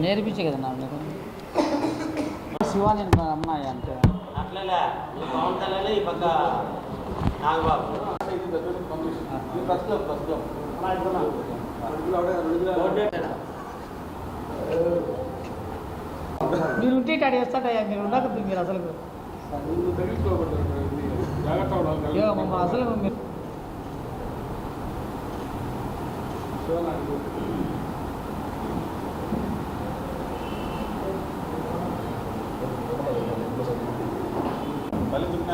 నేర్పించే కదా నాకు? శివ నేను అమ్మాయి అంటే? అట్లలే నువ్వు పవన్ కళ్యాణ్ ఈ పక్క నాగబాబు. మీరు ఉంటే ఇటు చేస్తాడయ్యా మీరు ఉండక మీరు అసలు. అసలు మీరు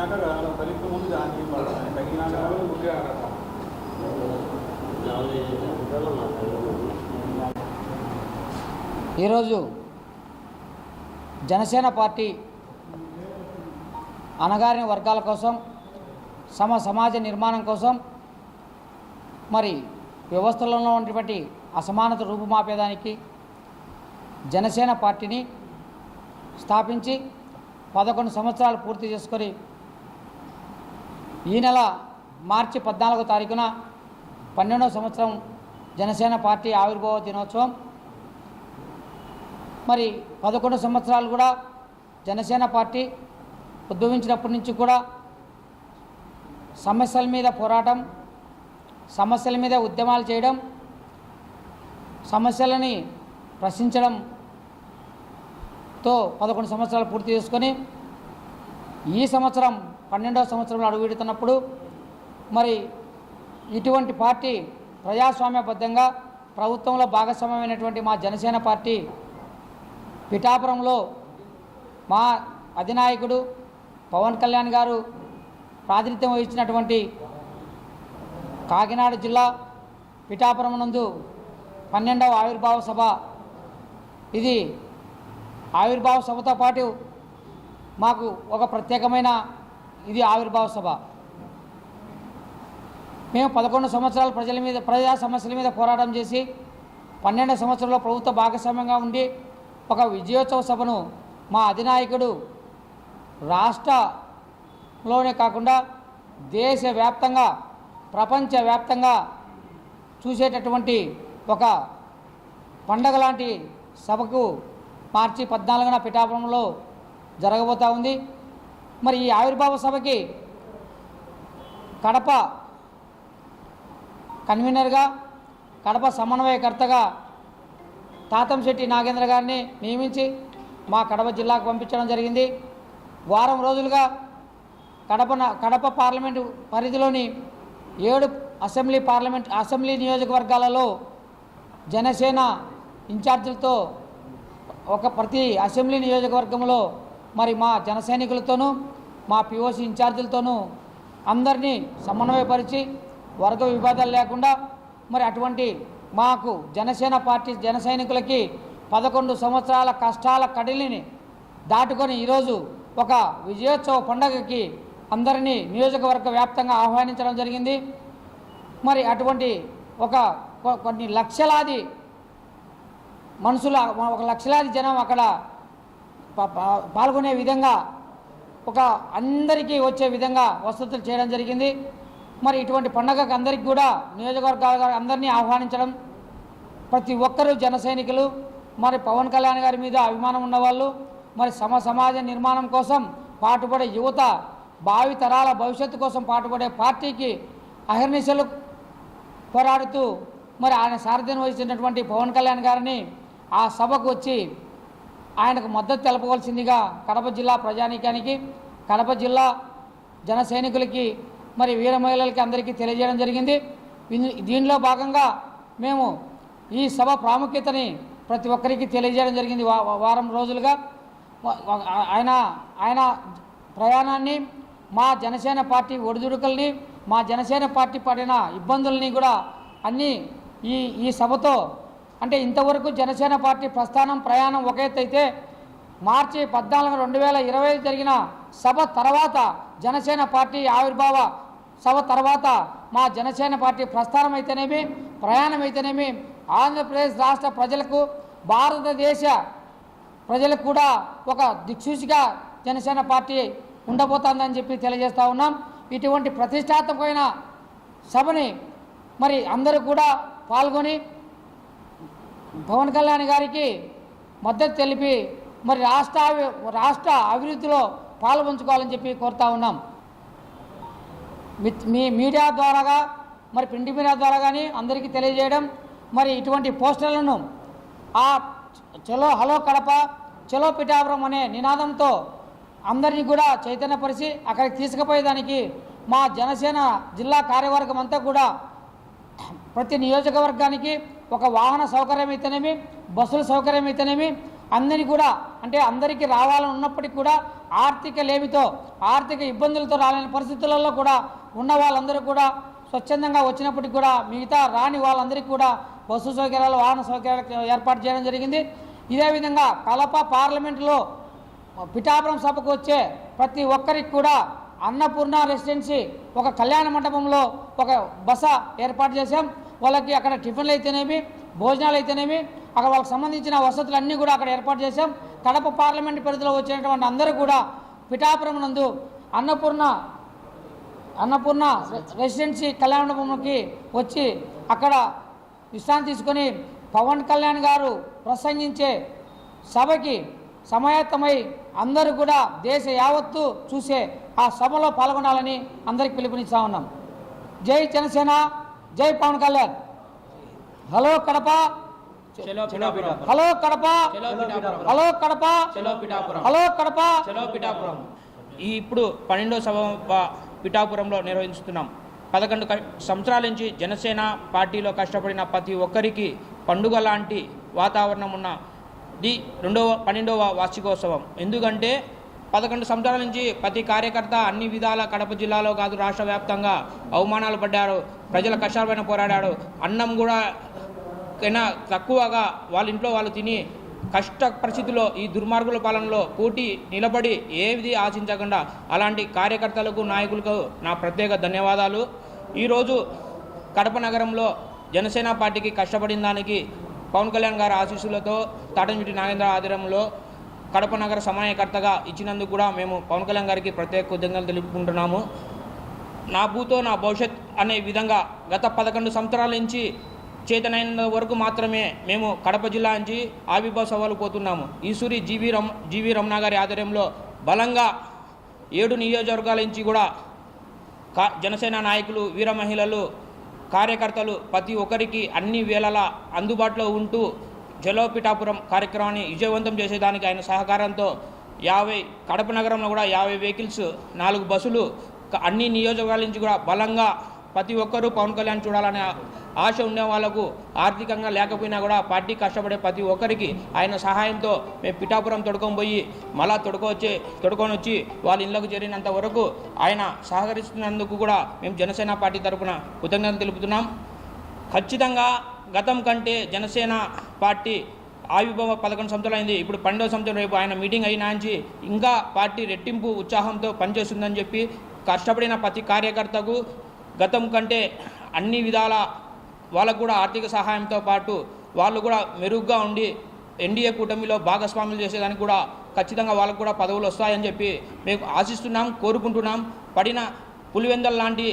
తలిపినాక తలిపి ముందు దాని తగినాక ఈరోజు జనసేన పార్టీ అణగారిన వర్గాల కోసం సమ సమాజ నిర్మాణం కోసం మరి వ్యవస్థలలో ఉన్నటువంటి అసమానత రూపుమాపేదానికి జనసేన పార్టీని స్థాపించి పదకొండు సంవత్సరాలు పూర్తి చేసుకొని ఈ నెల మార్చి పద్నాలుగో తారీఖున పన్నెండవ సంవత్సరం జనసేన పార్టీ ఆవిర్భావ దినోత్సవం. మరి పదకొండు సంవత్సరాలు కూడా జనసేన పార్టీ ఉద్భవించినప్పటి నుంచి కూడా సమస్యల మీద పోరాటం సమస్యల మీద ఉద్యమాలు చేయడం సమస్యలని ప్రశ్నించడంతో పదకొండు సంవత్సరాలు పూర్తి చేసుకొని ఈ సంవత్సరం పన్నెండవ సంవత్సరంలో అడుగుపెడుతున్నప్పుడు మరి ఇటువంటి పార్టీ ప్రజాస్వామ్యబద్ధంగా ప్రభుత్వంలో భాగస్వామ్యమైనటువంటి మా జనసేన పార్టీ పిఠాపురంలో మా అధినాయకుడు పవన్ కళ్యాణ్ గారు ప్రాతినిధ్యం వహించినటువంటి కాకినాడ జిల్లా పిఠాపురం నందు పన్నెండవ ఆవిర్భావ సభ. ఇది ఆవిర్భావ సభతో పాటు మాకు ఒక ప్రత్యేకమైన ఇది ఆవిర్భావ సభ. మేము పదకొండు సంవత్సరాలు ప్రజల మీద ప్రజా సమస్యల మీద పోరాటం చేసి పన్నెండు సంవత్సరంలో ప్రభుత్వ భాగస్వామ్యంగా ఉండి ఒక విజయోత్సవ సభను మా అధినాయకుడు రాష్ట్రలోనే కాకుండా దేశవ్యాప్తంగా ప్రపంచవ్యాప్తంగా చూసేటటువంటి ఒక పండగ లాంటి సభకు మార్చి పద్నాలుగున పిఠాపురంలో జరగబోతూ ఉంది. మరి ఈ ఆవిర్భావ సభకి కడప కన్వీనర్గా కడప సమన్వయకర్తగా తాతంశెట్టి నాగేంద్ర గారిని నియమించి మా కడప జిల్లాకు పంపించడం జరిగింది. వారం రోజులుగా కడప కడప పార్లమెంటు పరిధిలోని ఏడు అసెంబ్లీ పార్లమెంట్ అసెంబ్లీ నియోజకవర్గాలలో జనసేన ఇన్ఛార్జీలతో ఒక ప్రతి అసెంబ్లీ నియోజకవర్గంలో మరి మా జన సైనికులతోనూ మా పిఓసి ఇన్ఛార్జీలతోనూ అందరినీ సమన్వయపరిచి వర్గ విభేదాలు లేకుండా మరి అటువంటి మాకు జనసేన పార్టీ జన సైనికులకి పదకొండు సంవత్సరాల కష్టాల కడిలిని దాటుకొని ఈరోజు ఒక విజయోత్సవ పండగకి అందరినీ నియోజకవర్గ వ్యాప్తంగా ఆహ్వానించడం జరిగింది. మరి అటువంటి ఒక కొ- కొన్ని లక్షలాది మనుషుల ఒక లక్షలాది జనం అక్కడ పాల్గొనే విధంగా ఒక అందరికీ వచ్చే విధంగా వసతులు చేయడం జరిగింది. మరి ఇటువంటి పండగకు అందరికీ కూడా నియోజకవర్గాల అందరినీ ఆహ్వానించడం ప్రతి ఒక్కరూ జన సైనికులు మరి పవన్ కళ్యాణ్ గారి మీద అభిమానం ఉన్నవాళ్ళు మరి సమ సమాజ నిర్మాణం కోసం పాటుపడే యువత భావి తరాల భవిష్యత్తు కోసం పాటుపడే పార్టీకి అహర్నిశలు పోరాడుతూ మరి ఆయన సారథ్యం వహించినటువంటి పవన్ కళ్యాణ్ గారిని ఆ సభకు వచ్చి ఆయనకు మద్దతు తెలపవలసిందిగా కడప జిల్లా ప్రజానీకానికి కడప జిల్లా జన సైనికులకి మరి వీర మహిళలకి అందరికీ తెలియజేయడం జరిగింది. దీనిలో భాగంగా మేము ఈ సభ ప్రాముఖ్యతని ప్రతి ఒక్కరికి తెలియజేయడం జరిగింది. వా- వారం రోజులుగా. ఆయన ఆయన ప్రయాణాన్ని మా జనసేన పార్టీ ఒడిదుడుకుల్ని మా జనసేన పార్టీ పడిన ఇబ్బందుల్ని కూడా అన్నీ ఈ ఈ సభతో అంటే ఇంతవరకు జనసేన పార్టీ ప్రస్థానం ప్రయాణం ఒక అయితే మార్చి పద్నాలుగు రెండు వేల ఇరవై జరిగిన సభ తర్వాత జనసేన పార్టీ ఆవిర్భావ సభ తర్వాత మా జనసేన పార్టీ ప్రస్థానం అయితేనేమి ప్రయాణం అయితేనేమి ఆంధ్రప్రదేశ్ రాష్ట్ర ప్రజలకు భారతదేశ ప్రజలకు కూడా ఒక దిక్సూచిగా జనసేన పార్టీ ఉండబోతోందని చెప్పి తెలియజేస్తూ ఉన్నాం. ఇటువంటి ప్రతిష్టాత్మకమైన సభని మరి అందరూ కూడా పాల్గొని పవన్ కళ్యాణ్ గారికి మద్దతు తెలిపి మరి రాష్ట్ర రాష్ట్ర అభివృద్ధిలో పాల్పంచుకోవాలని చెప్పి కోరుతా ఉన్నాం. మీ మీడియా ద్వారాగా మరి ప్రింట్ మీడియా ద్వారా కానీ అందరికీ తెలియజేయడం మరి ఇటువంటి పోస్టర్లను ఆ చలో హలో కడప చలో పిఠాపురం అనే నినాదంతో అందరినీ కూడా చైతన్యపరిచి అక్కడికి తీసుకుపోయేదానికి మా జనసేన జిల్లా కార్యవర్గం అంతా కూడా ప్రతి నియోజకవర్గానికి ఒక వాహన సౌకర్యం అయితేనేమి బస్సుల సౌకర్యం అయితేనేమి అందరినీ కూడా అంటే అందరికీ రావాలని ఉన్నప్పటికీ కూడా ఆర్థిక లేమితో ఆర్థిక ఇబ్బందులతో రాలేని పరిస్థితులలో కూడా ఉన్న వాళ్ళందరూ కూడా స్వచ్ఛందంగా వచ్చినప్పటికి కూడా మిగతా రాని వాళ్ళందరికీ కూడా బస్సు సౌకర్యాలు వాహన సౌకర్యాలు ఏర్పాటు చేయడం జరిగింది. ఇదే విధంగా కలప పార్లమెంటులో పిఠాపురం సభకు వచ్చే ప్రతి ఒక్కరికి కూడా అన్నపూర్ణ రెసిడెన్సీ ఒక కళ్యాణ మండపంలో ఒక బస ఏర్పాటు చేశాం. వాళ్ళకి అక్కడ టిఫిన్లు అయితేనేమి భోజనాలు అయితేనేమి అక్కడ వాళ్ళకి సంబంధించిన వసతులు అన్నీ కూడా అక్కడ ఏర్పాటు చేశాం. కడప పార్లమెంట్ పరిధిలో వచ్చినటువంటి అందరూ కూడా పిఠాపురం నందు అన్నపూర్ణ అన్నపూర్ణ రెసిడెన్సీ కళ్యాణ వచ్చి అక్కడ విశ్రాంతి తీసుకొని పవన్ కళ్యాణ్ గారు ప్రసంగించే సభకి సమాయత్తమై అందరూ కూడా దేశ యావత్తు చూసే ఆ సభలో పాల్గొనాలని అందరికి పిలుపునిస్తా ఉన్నాం. జై జనసేన. జై Pawan Kalyan. Hello Kadapa. Hello Kadapa. Hello Kadapa. Hello Kadapa. ఈ ఇప్పుడు పన్నెండో సభ పిఠాపురంలో నిర్వహిస్తున్నాం. పదకొండు సంవత్సరాల నుంచి జనసేన పార్టీలో కష్టపడిన ప్రతి ఒక్కరికి పండుగ లాంటి వాతావరణం ఉన్న ది రెండవ పన్నెండవ వార్షికోత్సవం. ఎందుకంటే పదకొండు సంవత్సరాల నుంచి ప్రతి కార్యకర్త అన్ని విధాల కడప జిల్లాలో కాదు రాష్ట్ర వ్యాప్తంగా అవమానాలు పడ్డారు ప్రజల కష్టాలపైన పోరాడాడు అన్నం కూడా కన్నా తక్కువగా వాళ్ళ ఇంట్లో వాళ్ళు తిని కష్ట పరిస్థితుల్లో ఈ దుర్మార్గుల పాలనలో పోటీ నిలబడి ఏది ఆశించకుండా అలాంటి కార్యకర్తలకు నాయకులకు నా ప్రత్యేక ధన్యవాదాలు. ఈరోజు కడప నగరంలో జనసేన పార్టీకి కష్టపడిన దానికి పవన్ కళ్యాణ్ గారి ఆశీస్సులతో తాటంజుటి నాగేంద్ర ఆధ్వర్యంలో కడప నగర సమన్వయకర్తగా ఇచ్చినందుకు కూడా మేము పవన్ కళ్యాణ్ గారికి ప్రత్యేక కృతజ్ఞతలు తెలుపుకుంటున్నాము. నా భూతో నా భవిష్యత్ అనే విధంగా గత పదకొండు సంవత్సరాల నుంచి చేతనైన వరకు మాత్రమే మేము కడప జిల్లా నుంచి ఆవిర్భావ పోతున్నాము. ఈసూరి జీవి రమ్ జీవి రమణ గారి ఆధ్వర్యంలో బలంగా ఏడు నియోజకవర్గాల నుంచి కూడా కా జనసేన నాయకులు వీర మహిళలు కార్యకర్తలు ప్రతి ఒక్కరికి అన్ని వేళలా అందుబాటులో ఉంటూ జలో పిఠాపురం కార్యక్రమాన్ని విజయవంతం చేసేదానికి ఆయన సహకారంతో యాభై కడప నగరంలో కూడా యాభై వెహికల్స్ నాలుగు బస్సులు అన్ని నియోజకవర్గాల నుంచి కూడా బలంగా ప్రతి ఒక్కరూ పవన్ కళ్యాణ్ చూడాలనే ఆశ ఉండే వాళ్ళకు ఆర్థికంగా లేకపోయినా కూడా పార్టీ కష్టపడే ప్రతి ఒక్కరికి ఆయన సహాయంతో మేము పిఠాపురం తొడుకొని పోయి మళ్ళా తొడుకొచ్చి తొడుకొని వచ్చి వాళ్ళ ఇళ్ళకు చేరినంత వరకు ఆయన సహకరిస్తున్నందుకు కూడా మేము జనసేన పార్టీ తరపున కృతజ్ఞతలు తెలుపుతున్నాం. ఖచ్చితంగా గతం కంటే జనసేన పార్టీ ఆవిర్భావ పదకొండు సంవత్సరాలు ఇప్పుడు పన్నెండవ సంవత్సరం రేపు ఆయన మీటింగ్ అయినా నుంచి ఇంకా పార్టీ రెట్టింపు ఉత్సాహంతో పనిచేస్తుందని చెప్పి కష్టపడిన ప్రతి కార్యకర్తకు గతం కంటే అన్ని విధాల వాళ్ళకు కూడా ఆర్థిక సహాయంతో పాటు వాళ్ళు కూడా మెరుగ్గా ఉండి ఎన్డీఏ కూటమిలో భాగస్వాములు చేసేదానికి కూడా ఖచ్చితంగా వాళ్ళకు కూడా పదవులు వస్తాయని చెప్పి మేము ఆశిస్తున్నాం కోరుకుంటున్నాం. పడిన పులివెందల్ లాంటి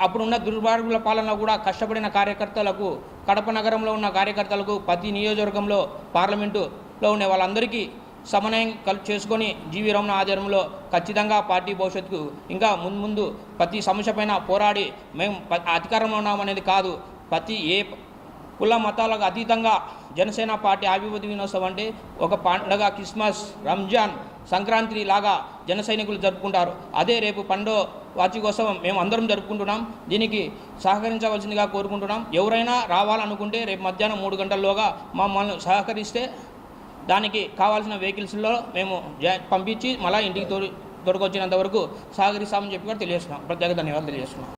అప్పుడున్న దుర్మార్గుల పాలన కూడా కష్టపడిన కార్యకర్తలకు కడప నగరంలో ఉన్న కార్యకర్తలకు ప్రతి నియోజకవర్గంలో పార్లమెంటులో ఉండే వాళ్ళందరికీ సమన్వయం కల్ చేసుకొని జీవీ రమణ ఆధ్వర్యంలో ఖచ్చితంగా పార్టీ భవిష్యత్తుకు ఇంకా ముందు ముందు ప్రతి సమస్యపైన పోరాడి మేము ప- అధికారంలో ఉన్నామనేది కాదు. ప్రతి ఏ కుల మతాలకు అతీతంగా జనసేన పార్టీ ఆవిర్భూతి దినోత్సవం అంటే ఒక పండగ క్రిస్మస్ రంజాన్ సంక్రాంతి లాగా జన సైనికులు జరుపుకుంటారు. అదే రేపు పండో వార్షికోత్సవం మేము అందరం జరుపుకుంటున్నాం. దీనికి సహకరించవలసిందిగా కోరుకుంటున్నాం. ఎవరైనా రావాలనుకుంటే రేపు మధ్యాహ్నం మూడు గంటల్లోగా మమ్మల్ని సహకరిస్తే దానికి కావాల్సిన వెహికల్స్లో మేము పంపించి మళ్ళీ ఇంటికి తోడు దొరకొచ్చినంత వరకు సహకరిస్తామని చెప్పి కూడా తెలియజేస్తున్నాం. ప్రత్యేక ధన్యవాదాలు తెలియజేస్తున్నాం.